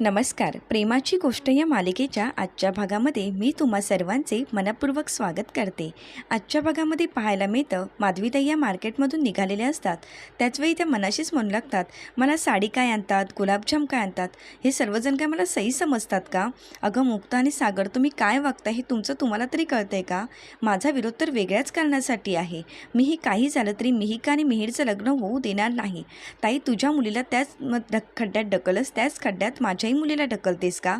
नमस्कार. प्रेमाची गोष्ट या मालिकेच्या आजच्या भागामध्ये मी तुम्हा सर्वांचे मनपूर्वक स्वागत करते. आजच्या भागामध्ये पाहायला मिळतं माधवीताई या मार्केटमधून निघालेल्या असतात. त्याचवेळी त्या मनाशीच म्हणू लागतात. मला साडी काय आणतात गुलाबजाम काय आणतात हे सर्वजण काय मला सही समजतात का? अगं मुक्ता आणि सागर तुम्ही काय वागता हे तुमचं तुम्हाला तरी कळतंय का? माझा विरोध तर वेगळ्याच कारणासाठी आहे. मीही काही झालं तरी मिहिका आणि मिहिरचं लग्न होऊ देणार नाही. ताई तुझ्या मुलीला त्याच ढक खड्ड्यात ढकलस त्याच खड्ड्यात माझ्या माझ्याही मुलीला ढकलतेस का?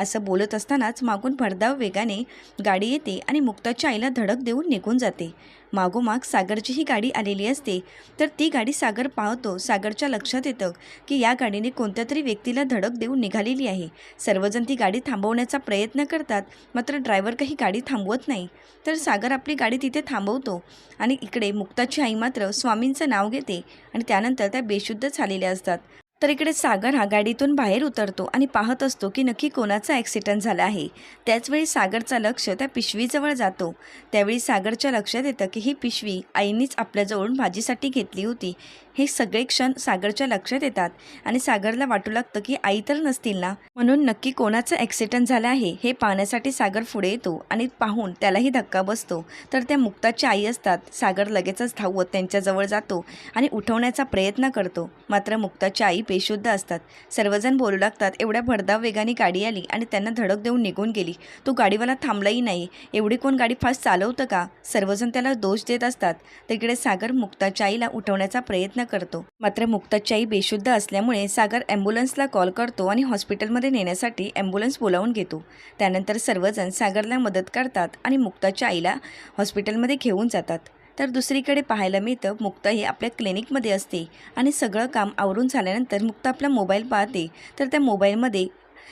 असं बोलत असतानाच मागून भरधाव वेगाने गाडी येते आणि मुक्ताच्या आईला धडक देऊन निघून जाते. मागोमाग सागरची ही गाडी आलेली असते तर ती गाडी सागर पाहतो. सागरच्या लक्षात येतं की या गाडीने कोणत्या तरी व्यक्तीला धडक देऊन निघालेली आहे. सर्वजण ती गाडी थांबवण्याचा प्रयत्न करतात मात्र ड्रायव्हर काही गाडी थांबवत नाही. तर सागर आपली गाडी तिथे थांबवतो आणि इकडे मुक्ताची आई मात्र स्वामींचं नाव घेते आणि त्यानंतर त्या बेशुद्ध झालेल्या असतात. तर इकडे सागर हा गाडीतून बाहेर उतरतो आणि पाहत असतो की नक्की कोणाचा ॲक्सिडेंट झाला आहे. त्याचवेळी सागरचा लक्ष त्या पिशवीजवळ जातो. त्यावेळी सागरच्या लक्षात येतं की ही पिशवी आईनीच आपल्याजवळून भाजीसाठी घेतली होती. हे सगळे क्षण सागरच्या लक्षात येतात आणि सागरला वाटू लागतं की आई तर नसतील ना? म्हणून नक्की कोणाचं ॲक्सिडेंट झालं आहे हे पाहण्यासाठी सागर पुढे येतो आणि पाहून त्यालाही धक्का बसतो. तर त्या मुक्ताची आई असतात. सागर लगेचच धावत त्यांच्याजवळ जातो आणि उठवण्याचा प्रयत्न करतो. मात्र मुक्ताची आई बेशुद्ध असतात. सर्वजण बोलू लागतात एवढ्या भरधाव वेगाने गाडी आली आणि त्यांना धडक देऊन निघून गेली. तो गाडीवाला थांबलाही नाही. एवढी कोण गाडी फास्ट चालवतं का? सर्वजण त्याला दोष देत असतात. तिकडे सागर मुक्ताच्या आईला उठवण्याचा प्रयत्न करतो. मात्र मुक्ताची आई बेशुद्ध असल्यामुळे सागर ॲम्ब्युलन्सला कॉल करतो आणि हॉस्पिटलमध्ये नेण्यासाठी ॲम्ब्युलन्स बोलावून घेतो. त्यानंतर सर्वजण सागरला मदत करतात आणि मुक्ताच्या आईला हॉस्पिटलमध्ये घेऊन जातात. तर दुसरीकडे पाहायला मिळतं मुक्ता ही आपल्या क्लिनिकमध्ये असते आणि सगळं काम आवरून झाल्यानंतर मुक्ता आपला मोबाईल पाहते. तर त्या मोबाईलमध्ये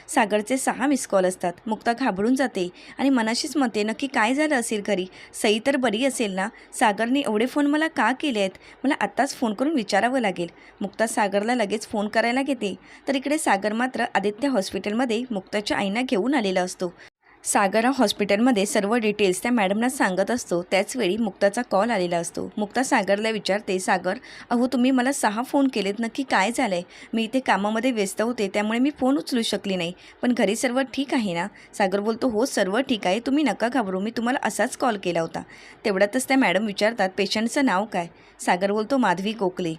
सागरचे सहा मिस कॉल असतात. मुक्ता घाबरून जाते आणि मनाशीच म्हणते नक्की काय झालं असेल घरी? सई तर बरी असेल ना? सागरने एवढे फोन मला का केले आहेत? मला आत्ताच फोन करून विचारावं लागेल. मुक्ता सागरला लगेच फोन करायला घेते. तर इकडे सागर मात्र आदित्य हॉस्पिटलमध्ये मुक्ताच्या आईना घेऊन आलेला असतो. सागरराव हॉस्पिटलमध्ये सर्व डिटेल्स त्या मॅडमना सांगत असतो. त्याचवेळी मुक्ताचा कॉल आलेला असतो. मुक्ता सागरला विचारते सागर अहो तुम्ही मला सहा फोन केलेत. नक्की काय झालं आहे मी इथे कामामध्ये व्यस्त होते त्यामुळे मी फोन उचलू शकली नाही. पण घरी सर्व ठीक आहे ना? सागर बोलतो हो सर्व ठीक आहे. तुम्ही नका घाबरू. मी तुम्हाला असाच कॉल केला होता. तेवढ्यातच त्या मॅडम विचारतात पेशंटचं नाव काय? सागर बोलतो माधवी गोखले.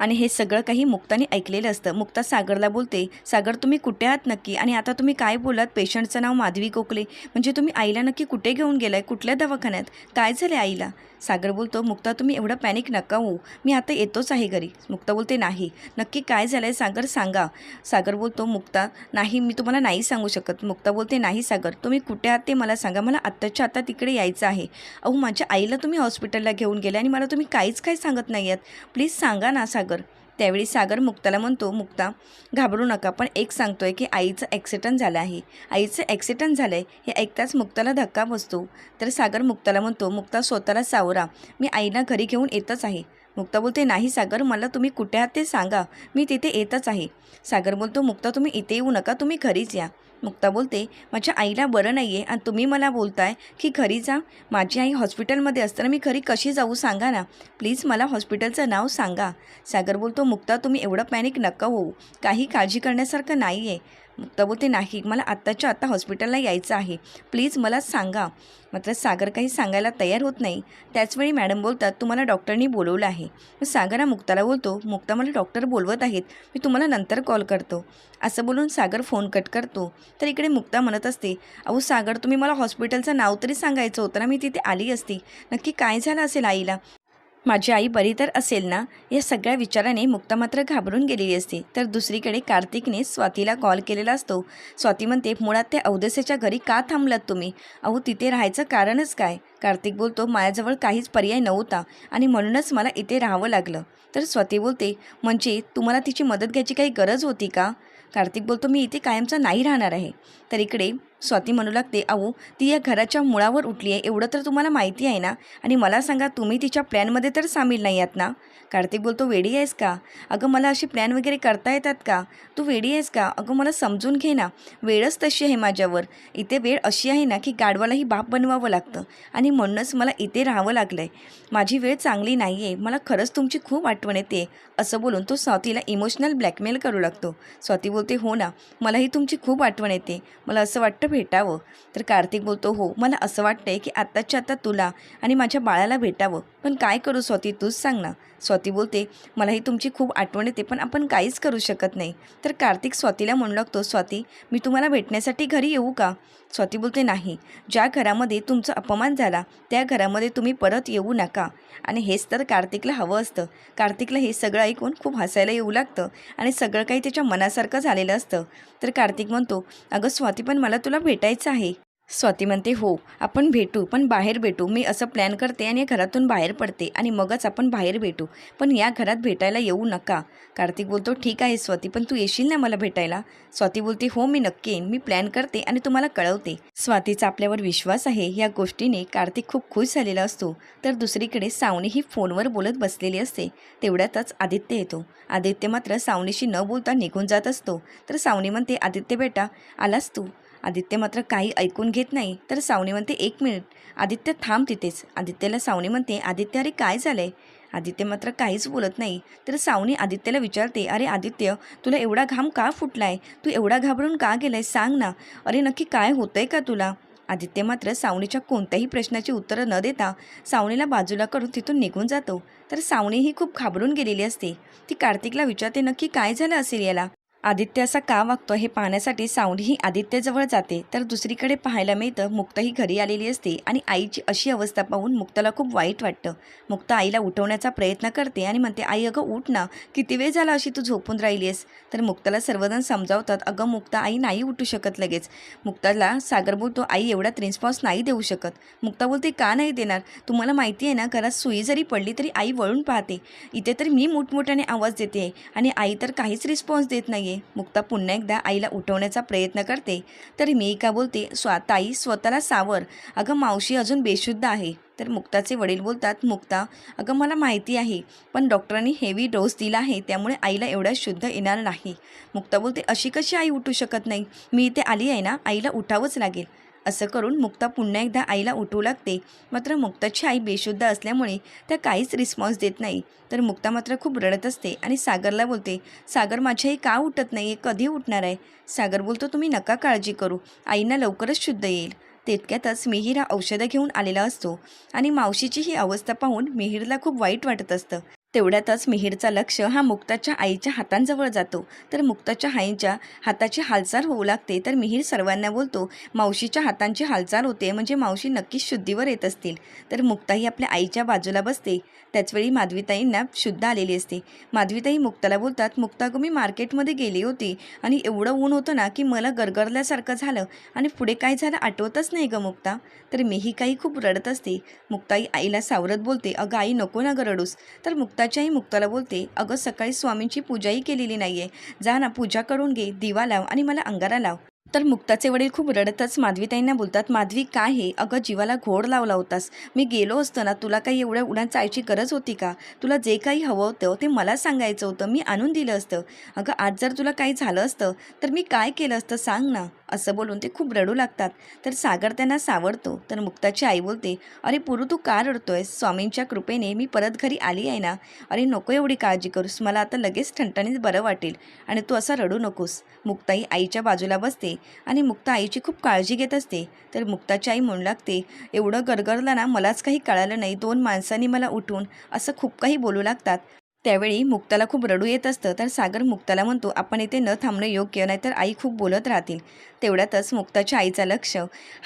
आणि हे सगळं काही मुक्ताने ऐकलेलं असतं. मुक्ता सागरला बोलते सागर तुम्ही कुठे आहात नक्की? आणि आता तुम्ही काय बोलात पेशंटचं नाव माधवी कोकले म्हणजे तुम्ही आईला नक्की कुठे घेऊन गेलाय? कुठल्या दवाखान्यात? काय झालं आईला? सागर बोलतो मुक्ता तुम्ही एवढं पॅनिक नका हो मी आता येतोच आहे घरी. मुक्ता बोलते नाही. नक्की काय झालं आहे सागर सांगा. सागर बोलतो मुक्ता नाही मी तुम्हाला नाही सांगू शकत. मुक्ता बोलते नाही सागर तुम्ही कुठे आहात ते मला सांगा. मला आत्ताच्या आता तिकडे यायचं आहे. अहो माझ्या आईला तुम्ही हॉस्पिटलला घेऊन गेले आणि मला तुम्ही काहीच काय सांगत नाही आहेत. प्लीज सांगा ना सागर. त्यावेळी सागर मुक्ताला म्हणतो मुक्ता घाबरू नका पण एक सांगतोय की आईचं ॲक्सिडंट झालं आहे. आईचं ॲक्सिडंट झालं आहे हे ऐकताच मुक्ताला धक्का बसतो. तर सागर मुक्ताला म्हणतो मुक्ता स्वतःला सावरा. मी आईला घरी घेऊन येतच आहे. मुक्ता बोलते नाही सागर मला तुम्ही कुठे आहात ते सांगा. मी तिथे येतच आहे. सागर बोलतो मुक्ता तुम्ही इथे येऊ नका तुम्ही घरीच या. मुक्ता बोलते माझ्या आईला बरं नाही आहे आणि तुम्ही मला बोलताय की घरी जा. माझी आई हॉस्पिटलमध्ये असताना मी घरी कशी जाऊ सांगा ना. प्लीज मला हॉस्पिटलचं नाव सांगा. सागर बोलतो मुक्ता तुम्ही एवढं पॅनिक नका होऊ. काही काळजी करण्यासारखं नाही आहे मुक्ता बोलते नाही. मला आत्ताच्या आत्ता हॉस्पिटलला यायचं आहे. प्लीज मला सांगा. मात्र सागर काही सांगायला तयार होत नाही. त्याचवेळी मॅडम बोलतात तुम्हाला डॉक्टरनी बोलवलं आहे. मग सागर हा मुक्ताला बोलतो मुक्ता मला डॉक्टर बोलवत आहेत. मी तुम्हाला नंतर कॉल करतो. असं बोलून सागर फोन कट करतो. तर इकडे मुक्ता म्हणत असते अहो सागर तुम्ही मला हॉस्पिटलचं नाव तरी सांगायचं होतं ना? मी तिथे आली असती. नक्की काय झालं असेल आईला? माझी आई बरी तर असेल ना? या सगळ्या विचाराने मुक्ता मात्र घाबरून गेलेली असते. तर दुसरीकडे कार्तिकने स्वातीला कॉल केलेला असतो. स्वाती म्हणते मुळात त्या अवदसेच्या घरी का थांबलात तुम्ही? अहो तिथे राहायचं कारणच काय? कार्तिक बोलतो माझ्याजवळ काहीच पर्याय नव्हता आणि म्हणूनच मला इथे राहावं लागलं. तर स्वाती बोलते म्हणजे तुम्हाला तिची मदत घ्यायची काही गरज होती का? कार्तिक बोलतो मी इथे कायमचा नाही राहणार आहे. तर इकडे स्वाती म्हणू लागते अहो ती या घराच्या मुळावर उठली आहे एवढं तर तुम्हाला माहिती आहे ना? आणि मला सांगा तुम्ही तिच्या प्लॅनमध्ये तर सामील नाही आहात ना? कार्तिक बोलतो वेडी आहेस का? अगं मला अशी प्लॅन वगैरे करता येतात का? तू वेडी आहेस का? अगं मला समजून घे ना. वेळच तशी आहे माझ्यावर. इथे वेळ अशी आहे ना की गाडवालाही बाप बनवावं लागतं. आणि म्हणूनच मला इथे राहावं लागलं आहे माझी वेळ चांगली नाही आहे मला खरंच तुमची खूप आठवण येते. असं बोलून तो स्वातीला इमोशनल ब्लॅकमेल करू लागतो. स्वाती बोलते हो ना. मलाही तुमची खूप आठवण येते. मला असं वाटतं भेटावं. तर कार्तिक बोलतो हो मला असं वाटतंय की आत्ताच्या आता तुला आणि माझ्या बाळाला भेटावं. पण काय करू स्वाती तूच सांग ना. स्वाती बोलते मलाही तुमची खूप आठवण येते पण आपण काहीच करू शकत नाही. तर कार्तिक स्वातीला म्हणू लागतो स्वाती मी तुम्हाला भेटण्यासाठी घरी येऊ का? स्वाती बोलते नाही. ज्या घरामध्ये तुमचा अपमान झाला त्या घरामध्ये तुम्ही परत येऊ नका. आणि हेच तर कार्तिकला हवं असतं. कार्तिकला हे सगळं ऐकून खूप हसायला येऊ लागतं आणि सगळं काही त्याच्या मनासारखं झालेलं असतं. तर कार्तिक म्हणतो अगं स्वाती पण मला तुला भेटायचं आहे. स्वाती म्हणते हो आपण भेटू पण बाहेर भेटू. मी असं प्लॅन करते आणि या घरातून बाहेर पडते आणि मगच आपण बाहेर भेटू. पण या घरात भेटायला येऊ नका. कार्तिक बोलतो ठीक आहे स्वाती पण तू येशील ना मला भेटायला? स्वाती बोलते हो मी नक्की येईन. मी प्लॅन करते आणि तुम्हाला कळवते. स्वातीचा आपल्यावर विश्वास आहे. या गोष्टीने कार्तिक खूप खुश झालेला असतो. तर दुसरीकडे सावनी ही फोनवर बोलत बसलेली असते. तेवढ्यातच आदित्य येतो. आदित्य मात्र सावनीशी न बोलता निघून जात असतो. तर सावनी म्हणते आदित्य बेटा आलास तू? आदित्य मात्र काही ऐकून घेत नाही तर सावनी म्हणते एक मिनिट. आदित्य थांब तिथेच. आदित्यला सावनी म्हणते आदित्य अरे काय झालंय? आदित्य मात्र काहीच बोलत नाही तर सावनी आदित्यला विचारते अरे आदित्य तुला एवढा घाम का फुटलाय? तू एवढा घाबरून का गेलाय सांग ना. अरे नक्की काय होतंय का तुला? आदित्य मात्र सावनीच्या कोणत्याही प्रश्नाची उत्तरं न देता सावनीला बाजूला करून तिथून निघून जातो. तर सावनी ही खूप घाबरून गेलेली असते. ती कार्तिकला विचारते नक्की काय झालं असेल याला? आदित्य असा का वागतो हे पाहण्यासाठी सावनी ही आदित्यजवळ जाते. तर दुसरीकडे पाहायला मिळतं मुक्ता ही घरी आलेली असते आणि आईची अशी अवस्था पाहून मुक्ताला खूप वाईट वाटतं. मुक्ता आईला उठवण्याचा प्रयत्न करते आणि म्हणते आई अगं उठ ना. किती वेळ झाला अशी तू झोपून राहिली आहेस तर मुक्ताला सर्वजण समजावतात अगं मुक्ता आई नाही उठू शकत लगेच. मुक्ताला सागर बोलतो आई एवढ्यात रिस्पॉन्स नाही देऊ शकत. मुक्ता बोलते का नाही देणार? तुम्हाला माहिती आहे ना घरात सुई जरी पडली तरी आई वळून पाहते. इथे तर मी मोठमोठ्याने आवाज देते आहे आणि आई तर काहीच रिस्पॉन्स देत नाही मुक्ता पुन्हा एकदा आईला उठवण्याचा प्रयत्न करते. तर मी का बोलते? स्वा ताई स्वतःला सावर. अगं मावशी अजून बेशुद्ध आहे. तर मुक्ताचे वडील बोलतात मुक्ता अगं मला माहिती आहे पण डॉक्टरांनी हेवी डोस दिला आहे त्यामुळे आईला एवढा शुद्ध येणार नाही. मुक्ता बोलते अशी कशी आई उठू शकत नाही? मी इथे आली आहे ना आईला उठावंच लागेल. असं करून मुक्ता पुन्हा एकदा आईला उठवू लागते. मात्र मुक्ताची आई बेशुद्ध असल्यामुळे त्या काहीच रिस्पॉन्स देत नाही. तर मुक्ता मात्र खूप रडत असते आणि सागरला बोलते सागर माझी आई का उठत नाही आहे कधी उठणार आहे? सागर बोलतो तुम्ही नका काळजी करू. आईना लवकरच शुद्ध येईल. तितक्यातच मिहीर हा औषधं घेऊन आलेला असतो आणि मावशीची ही अवस्था पाहून मिहीरला खूप वाईट वाटत असतं. तेवढ्यातच मिहीरचा लक्ष हा मुक्ताच्या आईच्या हातांजवळ जातो. तर मुक्ताच्या आईच्या हाताची हालचाल होऊ लागते तर मिहीर सर्वांना बोलतो मावशीच्या हातांची हालचाल होते म्हणजे मावशी नक्कीच शुद्धीवर येत असतील. तर मुक्ताही आपल्या आईच्या बाजूला बसते. त्याचवेळी माधवीताईंना शुद्ध आलेली असते. माधवीताई मुक्ताला बोलतात मुक्ता मी मार्केटमध्ये गेली होती आणि एवढं ऊन होतं ना की मला गरगरल्यासारखं झालं आणि पुढे काय झालं आठवतच नाही गं मुक्ता. तर मीही काही खूप रडत असते. मुक्ताई आईला सावरत बोलते अगं आई नको ना गरडूस तर मुक्ता आई मुक्ताला बोलते अगं सकाळी स्वामींची पूजाही केलेली नाही आहे जा ना पूजा करून घे दिवा लाव आणि मला अंगारा लाव. तर मुक्ताचे वडील खूप रडतच माधवीताईंना बोलतात माधवी काय हे? अगं जीवाला घोड लावला होतास. मी गेलो असतो ना तुला काही एवढ्या उड्यात जायची गरज होती का? तुला जे काही हवं होतं ते मला सांगायचं होतं. मी आणून दिलं असतं. अगं आज जर तुला काही झालं असतं तर मी काय केलं असतं सांग ना. असं बोलून ते खूप रडू लागतात. तर सागर त्यांना सावरतो. तर मुक्ताची आई बोलते अरे पुरू तू का रडतोयस? स्वामींच्या कृपेने मी परत घरी आली आहे ना? अरे नको एवढी काळजी करूस. मला आता लगेच ठणठणीत बरं वाटेल आणि तू असं रडू नकोस. मुक्ताई आईच्या बाजूला बसते आणि मुक्ता आईची खूप काळजी घेत असते. तर मुक्ताची आई म्हणू लागते एवढं गरगरलं ना मलाच काही कळालं नाही. दोन माणसांनी मला उठून असं खूप काही बोलू लागतात. त्यावेळी मुक्ताला खूप रडू येत असतं. तर सागर मुक्ताला म्हणतो आपण इथे न थांबणं योग्य नाहीतर आई खूप बोलत राहतील. तेवढ्यातच मुक्ताच्या आईचा लक्ष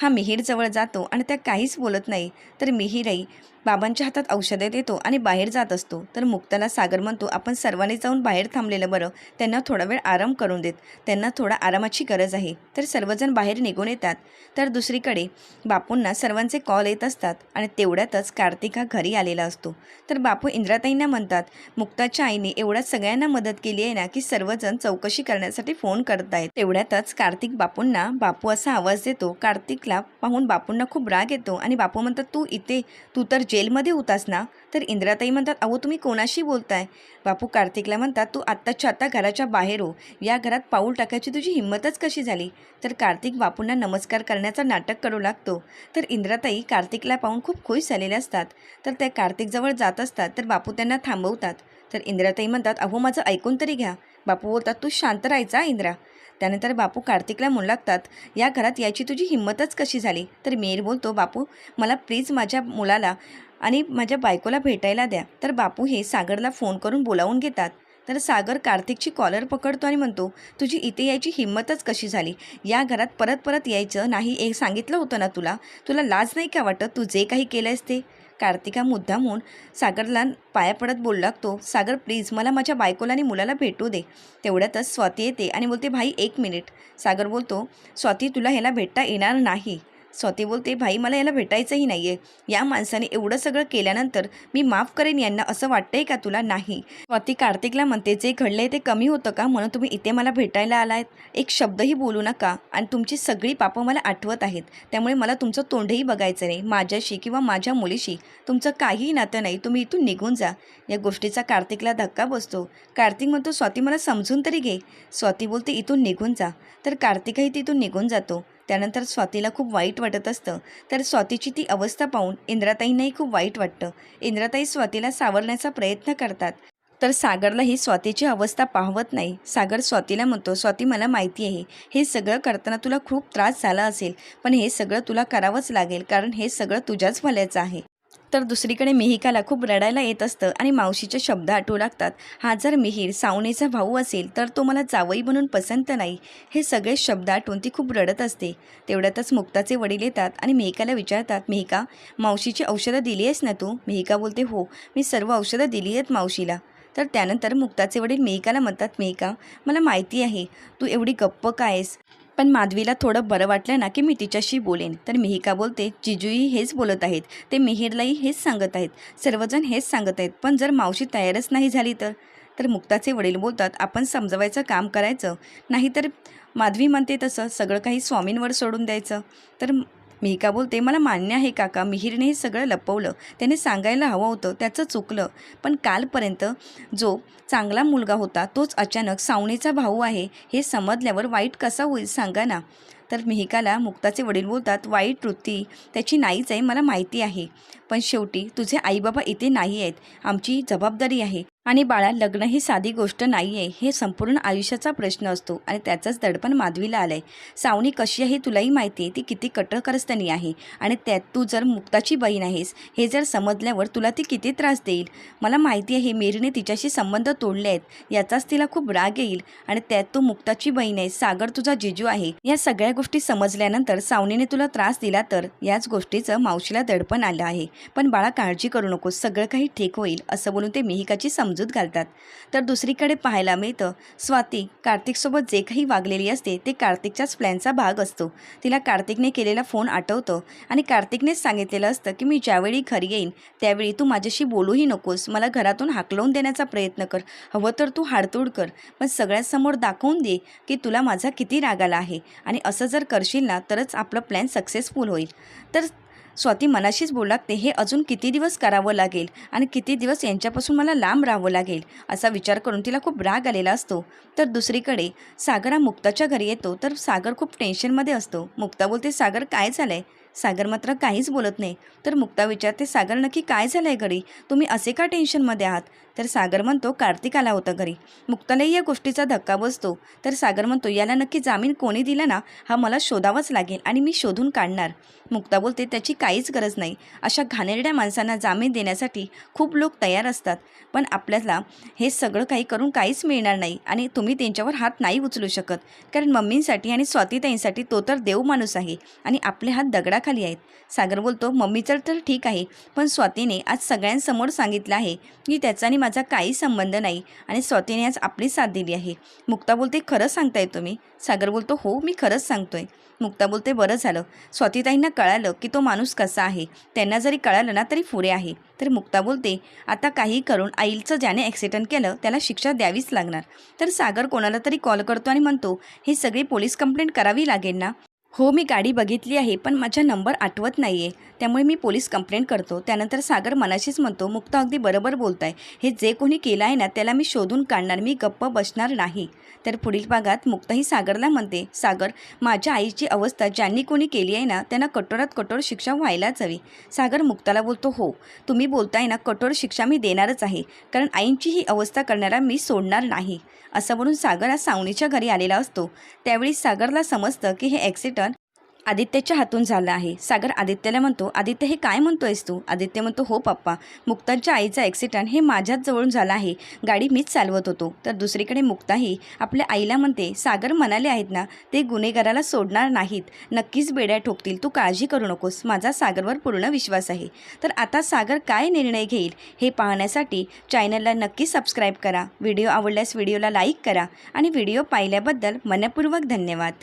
हा मिहीरजवळ जातो आणि त्या काहीच बोलत नाही. तर मिहीरही बाबांच्या हातात औषधे देतो आणि बाहेर जात असतो. तर मुक्ताला सागर म्हणतो आपण सर्वांनी जाऊन बाहेर थांबलेलं बरं. त्यांना थोडा वेळ आराम करून देत. त्यांना थोडा आरामाची गरज आहे तर सर्वजण बाहेर निघून येतात. तर दुसरीकडे बापूंना सर्वांचे कॉल येत असतात आणि तेवढ्यातच कार्तिक हा घरी आलेला असतो. तर बापू इंद्राताईंना म्हणतात मुक्ताच्या आईने एवढ्या सगळ्यांना मदत केली आहे ना की सर्वजण चौकशी करण्यासाठी फोन करत आहेत तेवढ्यातच कार्तिक बापूंना बापू असा आवाज देतो कार्तिकला पाहून बापूंना खूप राग येतो आणि बापू म्हणतात तू इथे तू तर जेलमध्ये होतास ना? तर इंद्राताई म्हणतात अहो तुम्ही कोणाशी बोलताय? बापू कार्तिकला म्हणतात तू आत्ताच्या आत्ता घराच्या बाहेर हो. या घरात पाऊल टाकायची तुझी हिंमतच कशी झाली? तर कार्तिक बापूंना नमस्कार करण्याचं नाटक करू लागतो. तर इंद्राताई कार्तिकला पाहून खूप खुश झालेल्या असतात. तर त्या कार्तिकजवळ जात असतात तर बापू त्यांना थांबवतात. तर इंद्राताई म्हणतात अहो माझं ऐकून तरी घ्या. बापू बोलतात तू शांत राहायचा इंद्रा. त्यानंतर बापू कार्तिकला म्हणू लागतात या घरात यायची तुझी हिंमतच कशी झाली? तर मेर बोलतो बापू मला प्लीज माझ्या मुलाला आणि माझ्या बायकोला भेटायला द्या. तर बापू हे सागरला फोन करून बोलावून घेतात. तर सागर कार्तिकची कॉलर पकडतो आणि म्हणतो तुझी इथे यायची हिंमतच कशी झाली? या घरात परत परत यायचं नाही एक सांगितलं होतं ना तुला? तुला लाज नाही का वाटत? तू जे काही आहेस ते कार्तिका मुद्दाम सागरला पाया पडत बोलू लागतो. सागर प्लीज मला माझ्या बायकोला आणि मुलाला भेटू दे तेवढ्यातच स्वाती येते आणि बोलते भाई एक मिनिट सागर बोलतो स्वाती तुला ह्याला भेटता येणार नाही. स्वाती बोलते भाई मला याला भेटायचंही नाही आहे या माणसाने एवढं सगळं केल्यानंतर मी माफ करेन यांना असं वाटतंय का तुला? नाही. स्वाती कार्तिकला म्हणते जे घडलंय ते कमी होतं का? म्हणून तुम्ही इथे मला भेटायला आलायत. एक शब्दही बोलू नका. आणि तुमची सगळी पापं मला आठवत आहेत. त्यामुळे मला तुमचं तोंडही बघायचं नाही माझ्याशी किंवा माझ्या मुलीशी. तुमचं काहीही नातं नाही तुम्ही इथून निघून जा. या गोष्टीचा कार्तिकला धक्का बसतो. कार्तिक म्हणतो स्वाती मला समजून तरी घे. स्वाती बोलते इथून निघून जा. तर कार्तिकही तिथून निघून जातो. त्यानंतर स्वातीला खूप वाईट वाटत असतं. तर स्वातीची ती अवस्था पाहून इंद्राताईंनाही खूप वाईट वाटतं. इंद्राताई स्वातीला सावरण्याचा प्रयत्न करतात. तर सागरला ही स्वातीची अवस्था पाहवत नाही. सागर स्वातीला म्हणतो स्वाती मला माहिती आहे. हे सगळं करताना तुला खूप त्रास झाला असेल पण हे सगळं तुला करावंच लागेल कारण हे सगळं तुझ्याच भल्याचं आहे. तर दुसरीकडे मिहिकाला खूप रडायला येत असतं आणि मावशीचे शब्द आठवू लागतात. हा जर मिहीर सावनेचा भाऊ असेल तर तो मला जावई म्हणून पसंत नाही. हे सगळे शब्द आठवून ती खूप रडत असते. तेवढ्यातच मुक्ताचे वडील येतात आणि मिहिकाला विचारतात मिहिका मावशीची औषधं दिली आहेस ना तू? मिहिका बोलते हो मी सर्व औषधं दिली आहेत मावशीला. तर त्यानंतर मुक्ताचे वडील मेहिकाला म्हणतात मेहिका मला माहिती आहे तू एवढी गप्प काय आहेस? पण माधवीला थोडं बरं वाटलं ना की मी तिच्याशी बोलेन. तर मिहिका बोलते जिजूही हेच बोलत आहेत. ते मिहिरलाही हेच सांगत आहेत. सर्वजण हेच सांगत आहेत. पण जर मावशी तयारच नाही झाली तर? तर मुक्ताचे वडील बोलतात आपण समजवायचं काम करायचं. नाहीतर माधवी म्हणते तसं. सगळं काही स्वामींवर सोडून द्यायचं. तर मिहिका बोलते? मला मान्य आहे काका. मिहिरने हे सगळं लपवलं. त्याने सांगायला हवं होतं. त्याचं चुकलं. पण कालपर्यंत जो चांगला मुलगा होता तोच अचानक सावणीचा भाऊ आहे. हे समजल्यावर वाईट कसा होईल सांगा ना. तर मिहिकाला मुक्ताचे वडील बोलतात वाईट वृत्ती. त्याची नाहीच आहे. मला माहिती आहे. पण शेवटी तुझे आईबाबा इथे नाही आहेत. आमची जबाबदारी आहे. आणि बाळा लग्न ही साधी गोष्ट नाही आहे हे संपूर्ण आयुष्याचा प्रश्न असतो आणि त्याचंच दडपण माधवीला आलं आहे सावनी कशी आहे तुलाही माहिती आहे. ती किती कटकरस्तनी आहे. आणि त्यात तू जर मुक्ताची बहीण आहेस हे जर समजल्यावर तुला ती किती त्रास देईल? मला माहिती आहे मेरीने तिच्याशी संबंध तोडले आहेत. याचाच तिला खूप राग येईल. आणि त्यात तू मुक्ताची बहीण आहे सागर तुझा जिजू आहे. या सगळ्या गोष्टी समजल्यानंतर सावनीने तुला त्रास दिला तर याच गोष्टीचं मावशीला दडपण आलं आहे. पण बाळा काळजी करू नकोस. सगळं काही ठीक होईल असं बोलून ते मिहिकाची समजूत घालतात. तर दुसरीकडे पाहायला मिळतं स्वाती कार्तिकसोबत जे काही वागलेली असते ते कार्तिकच्याच प्लॅनचा भाग असतो. तिला कार्तिकने केलेला फोन आठवतो आणि कार्तिकनेच सांगितलेलं असतं की मी ज्यावेळी घरी येईन त्यावेळी तू माझ्याशी बोलूही नकोस. मला घरातून हाकलवून देण्याचा प्रयत्न कर. हवं तर तू हाडतोड कर. पण सगळ्यांसमोर दाखवून दे की तुला माझा किती राग आला आहे. आणि असं जर करशील ना तरच आपलं प्लॅन सक्सेसफुल होईल. तर स्वाती मनाशीच बोलू लागते हे अजून किती दिवस करावं लागेल? आणि किती दिवस यांच्यापासून मला लांब राहावं लागेल? असा विचार करून तिला खूप राग आलेला असतो. तर दुसरीकडे सागर हा मुक्ताच्या घरी येतो तर सागर खूप टेन्शनमध्ये असतो. मुक्ता बोलते सागर काय झालं आहे सागर मात्र काहीच बोलत नाही. तर मुक्ता विचारते सागर नक्की काय झालं आहे घरी? तुम्ही असे का टेन्शनमध्ये आहात? तर सागर म्हणतो कार्तिक आला होता घरी. मुक्तालाही या गोष्टीचा धक्का बसतो. तर सागर म्हणतो याला नक्की जामीन कोणी दिला ना हा मला शोधावाच लागेल आणि मी शोधून काढणार. मुक्ता बोलते त्याची काहीच गरज नाही. अशा घाणेरड्या माणसांना जामीन देण्यासाठी खूप लोक तयार असतात. पण आपल्याला हे सगळं काही करून काहीच मिळणार नाही आणि तुम्ही त्यांच्यावर हात नाही उचलू शकत. कारण मम्मींसाठी आणि स्वातीताईंसाठी तो तर देव माणूस आहे आणि आपले हात दगडा हाताखाली आहेत. सागर बोलतो मम्मीचं तर ठीक आहे पण स्वातीने आज सगळ्यांसमोर सांगितलं आहे की त्याचा आणि माझा काही संबंध नाही आणि स्वातीने आज आपली साथ दिली आहे. मुक्ता बोलते खरं सांगताय तुम्ही? सागर बोलतो हो मी खरंच सांगतोय. मुक्ता बोलते बरं झालं. स्वातीताईंना कळालं की तो माणूस कसा आहे. त्यांना जरी कळालं ना तरी पुरे आहे. तर मुक्ता बोलते आता काही करून आईचं ज्याने ॲक्सिडेंट केलं त्याला शिक्षा द्यावीच लागणार. तर सागर कोणाला तरी कॉल करतो आणि म्हणतो हे सगळी पोलीस कंप्लेंट करावी लागेल ना? हो मी गाडी बघितली आहे पण माझा नंबर आठवत नाही आहे त्यामुळे मी पोलीस कंप्लेंट करतो. त्यानंतर सागर मनाशीच म्हणतो मुक्ता अगदी बरोबर बोलत आहे हे जे कोणी केलं आहे ना त्याला मी शोधून काढणार. मी गप्प बसणार नाही. तर पुढील भागात मुक्ताही सागरला म्हणते सागर माझ्या आईची अवस्था ज्यांनी कोणी केली आहे ना त्यांना कठोरात कठोर शिक्षा व्हायलाच हवी. सागर मुक्ताला बोलतो हो तुम्ही बोलताय ना कठोर शिक्षा मी देणारच आहे. कारण आईंची ही अवस्था करणारा मी सोडणार नाही. असं म्हणून सागर आज सावणीच्या घरी आलेला असतो. त्यावेळी सागरला समजतं की हे ॲक्सिडंट आदित्यच्या हातून झालं आहे. सागर आदित्यला म्हणतो आदित्य हे काय म्हणतो आहेस तू? आदित्य म्हणतो हो पप्पा मुक्तांच्या आईचा ॲक्सिडंट हे माझ्याच जवळून झालं आहे. गाडी मीच चालवत होतो. तर दुसरीकडे मुक्ताही आपल्या आईला म्हणते सागर म्हणाले आहेत ना ते गुन्हेगाराला सोडणार नाहीत. नक्कीच बेड्या ठोकतील. तू काळजी करू नकोस. माझा सागरवर पूर्ण विश्वास आहे. तर आता सागर काय निर्णय घेईल हे पाहण्यासाठी चॅनलला नक्की सबस्क्राईब करा. व्हिडिओ आवडल्यास व्हिडिओला लाईक करा आणि व्हिडिओ पाहिल्याबद्दल मनपूर्वक धन्यवाद.